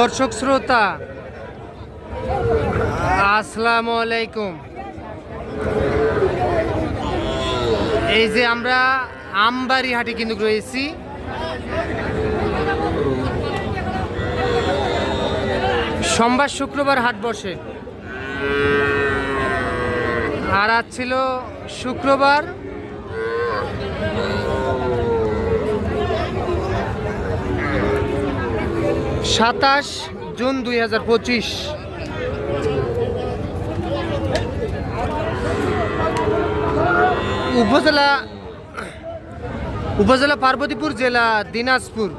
দর্শক শ্রোতা, আসসালামু আলাইকুম। এই যে আমরা আমবাড়ি হাটে কিন্তু রয়েছি। সোমবার শুক্রবার হাট বসে। আর আজ ছিল শুক্রবার। সাতাশ জুন দুই হাজার পঁচিশ। উপজেলা উপজেলা পার্বতীপুর জেলা দিনাজপুর।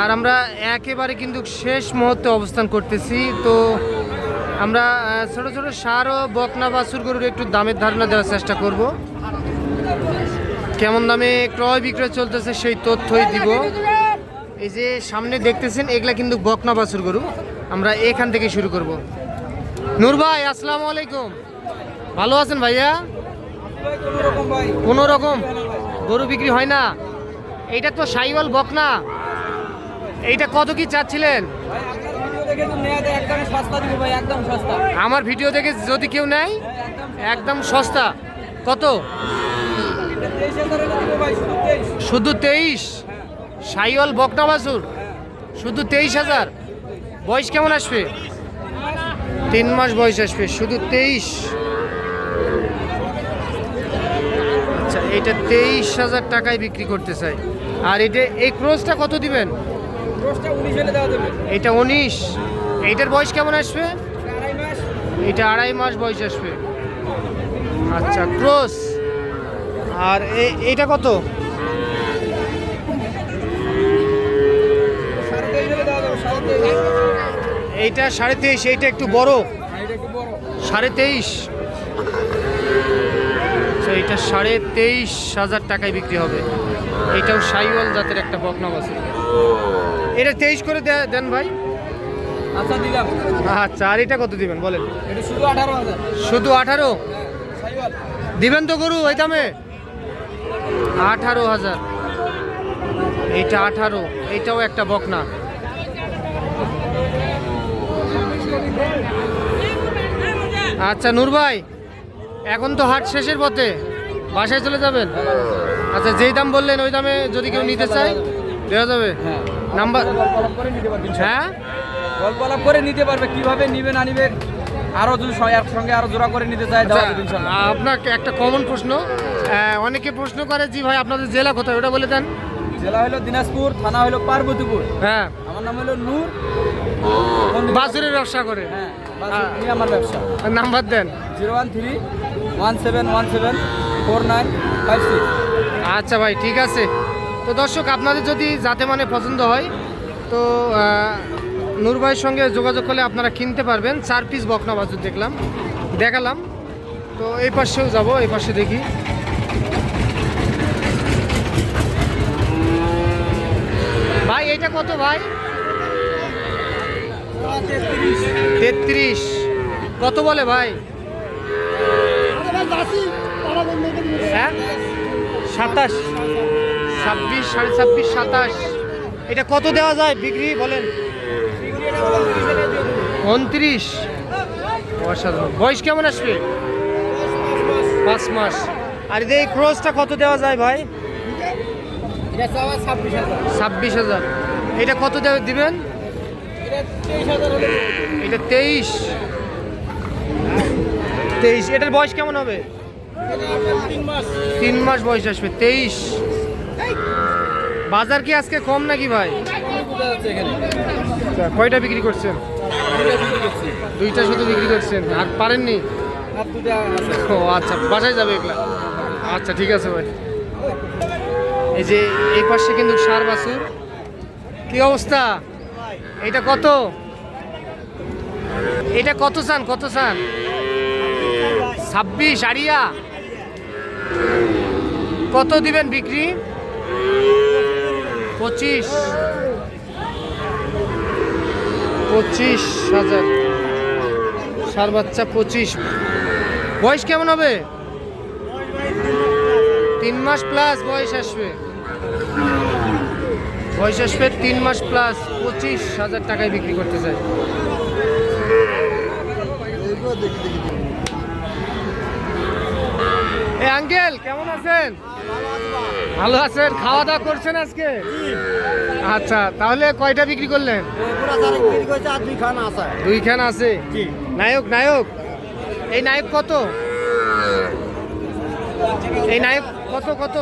আর আমরা একেবারে কিন্তু শেষ মুহূর্তে অবস্থান করতেছি। তো আমরা ছোট ছোট সার ও বকনা, বাছুর গরুর একটু দামের ধারণা দেওয়ার চেষ্টা করব। কেমন দামে ক্রয় বিক্রয় চলতেছে সেই তথ্যই দিব। এই যে সামনে দেখতেছেন এগুলা কিন্তু বকনা বাছুর গরু। আমরা এখান থেকে শুরু করব। নূর ভাই আসসালামু আলাইকুম। ভালো আছেন ভাইয়া? কোনো রকম গরু বিক্রি হয় না? এইটা তো সাইওয়াল বকনা। এইটা কত কি চাচ্ছিলেন? আমার ভিডিও দেখে যদি কেউ নেয় একদম সস্তা। কত? শুধু তেইশ? সাইওয়াল বকনা বাছুর। শুধু তেইশ হাজার। বয়স কেমন আসবে? তিন মাস বয়স আসবে শুধু তেইশ। আচ্ছা এটা তেইশ হাজার টাকায় বিক্রি করতে চাই। আর এটা এই ক্রোজটা কত দিবেন? এটা উনিশ। এইটার বয়স কেমন আসবে? এটা আড়াই মাস বয়স আসবে। আচ্ছা ক্রোস। আর এ- এইটা কত? এইটা সাড়ে তেইশ এইটা একটু বড়। সাড়ে তেইশ। এইটা সাড়ে তেইশ হাজার টাকায় বিক্রি হবে। এটাও সাইওয়াল জাতের একটা বকনা আছে। এটা তেইশ করে দেন ভাই। আচ্ছা দিলাম। আচ্ছা আর এটা কত দিবেন বলেন। শুধু আঠারো শুধু আঠারো? দিবেন তো গরু ওই দামে। আঠারো হাজার। এইটা আঠারো এইটাও একটা বকনা। আচ্ছা নূর ভাই এখন তো হাট শেষের পথে। বাসায় চলে যাবেন? আচ্ছা যেই দাম বললেন ওই দামে যদি কেউ নিতে চায় দেওয়া যাবে? হ্যাঁ। নাম্বার করে নিতে পারবেন হ্যাঁ? গল্প আলাপ করে নিতে পারবে কীভাবে নিবে না নিবে আরও যদি স- একসঙ্গে আরও জোড়া করে নিতে ইনশাল্লাহ আচ্ছা, আপনাকে একটা কমন প্রশ্ন। অনেকে প্রশ্ন করে জি ভাই আপনাদের জেলা কোথায়? ওটা বলে দেন। জেলা হলো দিনাজপুর থানা হলো পার্বতীপুর। হ্যাঁ। আমার নাম হলো নূর। বাছুরের ব্যবসা করে? হ্যাঁ আমার ব্যবসা। নাম্বার দেন। Zero one three one seven one seven four nine five six. আচ্ছা ভাই ঠিক আছে। তো দর্শক আপনাদের যদি যাতে মানে পছন্দ হয় তো নূর ভাইয়ের সঙ্গে যোগাযোগ করলে আপনারা কিনতে পারবেন। চার পিস বকনা বাছুর দেখলাম দেখালাম। তো এই পাশেও যাব এই পাশে দেখি। ভাই এটা কত ভাই? তেত্রিশ। কত বলে ভাই? হ্যাঁ? সাতাশ। ছাব্বিশ সাড়ে ছাব্বিশ সাতাশ। এটা কত দেওয়া যায় বিক্রি বলেন? উনত্রিশ। অসাধারণ। বয়স কেমন আসবে? পাঁচ মাস। আর এই ক্রসটা কত দেওয়া যায় ভাই? এটা ছাব্বিশ হাজার। ছাব্বিশ হাজার। এটা কত দেওয়া দিবেন? এটা তেইশ। তেইশ এটার বয়স কেমন হবে? তিন মাস বয়স আসবে তেইশ। বাজার কি আজকে কম নাকি ভাই? আচ্ছা, কয়টা বিক্রি করছেন? দুইটা শুধু বিক্রি করছেন আর পারেননি? ও আচ্ছা বাসায় যাবে এগুলা। আচ্ছা ঠিক আছে ভাই। এই যে এই পাশে কিন্তু সার বাছুর কি অবস্থা? এটা কত? এটা কত চান? কত চান? ছাব্বিশ, আড়িয়া? কত দিবেন বিক্রি? পঁচিশ। পঁচিশ হাজার। সার বাচ্চা পঁচিশ। বয়স কেমন হবে? তিন মাস প্লাস বয়স আসবে। বয়স আসবে তিন মাস প্লাস পঁচিশ হাজার টাকায় বিক্রি করতে চাই। আঙ্কেল, কেমন আছেন? ভালো আছেন। খাওয়া দাওয়া করছেন আজকে? আচ্ছা তাহলে কয়টা বিক্রি করলেন? দুই খান আছে। নায়ক নায়ক। এই নায়ক কত? এই নায়ক কত কত?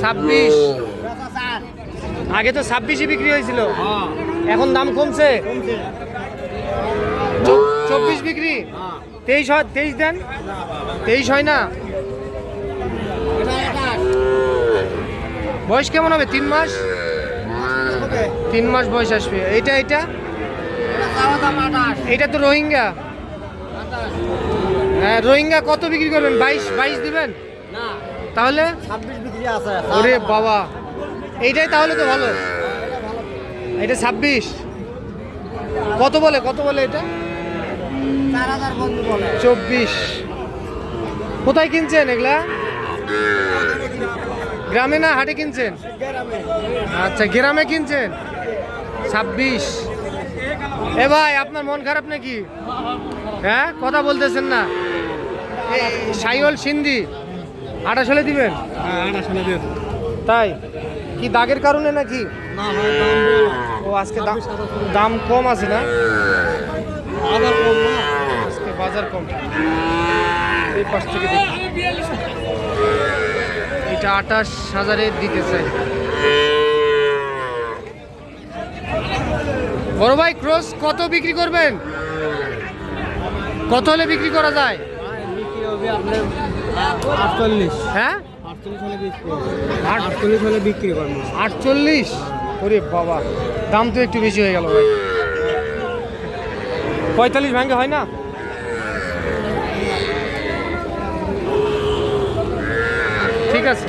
ছাব্বিশ। আগে তো ছাব্বিশে বিক্রি হয়েছিল। এখন দাম কমছে? চব্বিশ বিক্রি? তেইশ হয় তেইশ দেন। তেইশ হয় না? বয়স কেমন হবে? তিন মাস? তিন মাস বয়স আসবে। এইটা এইটা? এটা তো রোহিঙ্গা। হ্যাঁ রোহিঙ্গা কত বিক্রি করবেন? বাইশ বাইশ দিবেন? তাহলে? ওরে বাবা। এইটাই তাহলে তো ভালো। এটা ছাব্বিশ। কত বলে কত বলে এটা? চব্বিশ। কোথায় কিনছেন এগুলা? গ্রামে না হাটে কিনছেন? আচ্ছা গ্রামে কিনছেন? ছাব্বিশ। এ ভাই আপনার মন খারাপ নাকি? হ্যাঁ কথা বলতেছেন না। সাইওল সিন্ধি। আঠাশ হলে দিবেন। তাই? কি দাগের কারণে নাকি? ও আজকে দাম দাম কম আছে না? আজকে বাজার কম। এই পাশ থেকে এটা আঠাশ হাজারে দিতে চাই বড় ভাই ক্রস কত বিক্রি করবেন? কত হলে বিক্রি করা যায়? হ্যাঁ? আটচল্লিশ হলে বিক্রি করব। আটচল্লিশ? ওরে বাবা দাম তো একটু বেশি হয়ে গেল ভাই। পঁয়তাল্লিশ ভাঙ্গে হয় না? ঠিক আছে।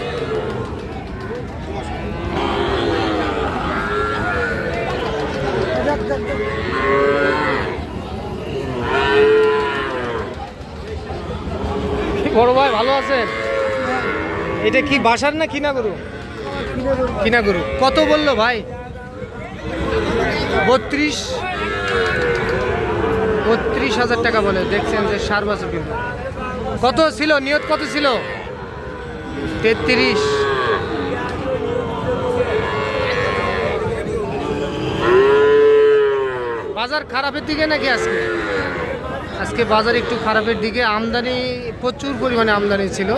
কি বড় ভাই ভালো আছেন? এটা কি বাসার না কিনা গরু কিনা গরু কত বলল ভাই? বত্রিশ। বত্রিশ হাজার টাকা বলে। দেখছেন যে সার বছর কিন্তু। কত ছিল? নিয়ত কত ছিল? তেত্রিশ। বাজার খারাপের দিকে নাকি আজকে? আজকে বাজার একটু খারাপের দিকে। আমদানি প্রচুর পরিমাণে আমদানি ছিল।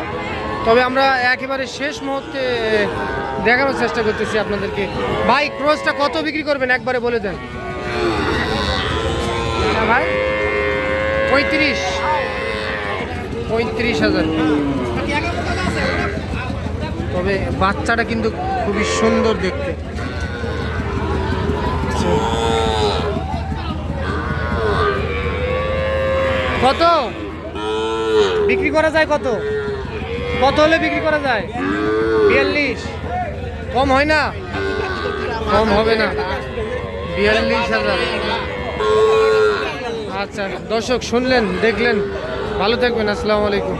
তবে আমরা একেবারে শেষ মুহূর্তে দেখানোর চেষ্টা করতেছি আপনাদেরকে। ভাই, ক্রসটা কত বিক্রি করবেন? একবারে বলে দেন। হ্যাঁ ভাই। পঁয়ত্রিশ। পঁয়ত্রিশ হাজার। তবে বাচ্চাটা কিন্তু খুবই সুন্দর দেখতে। কত? বিক্রি করা যায় কত? কত হলে বিক্রি করা যায়? বিয়াল্লিশ। কম হয় না? কম হবে না। বিয়াল্লিশ হাজার। আচ্ছা দর্শক শুনলেন, দেখলেন। ভালো থাকবেন, আসসালামু আলাইকুম।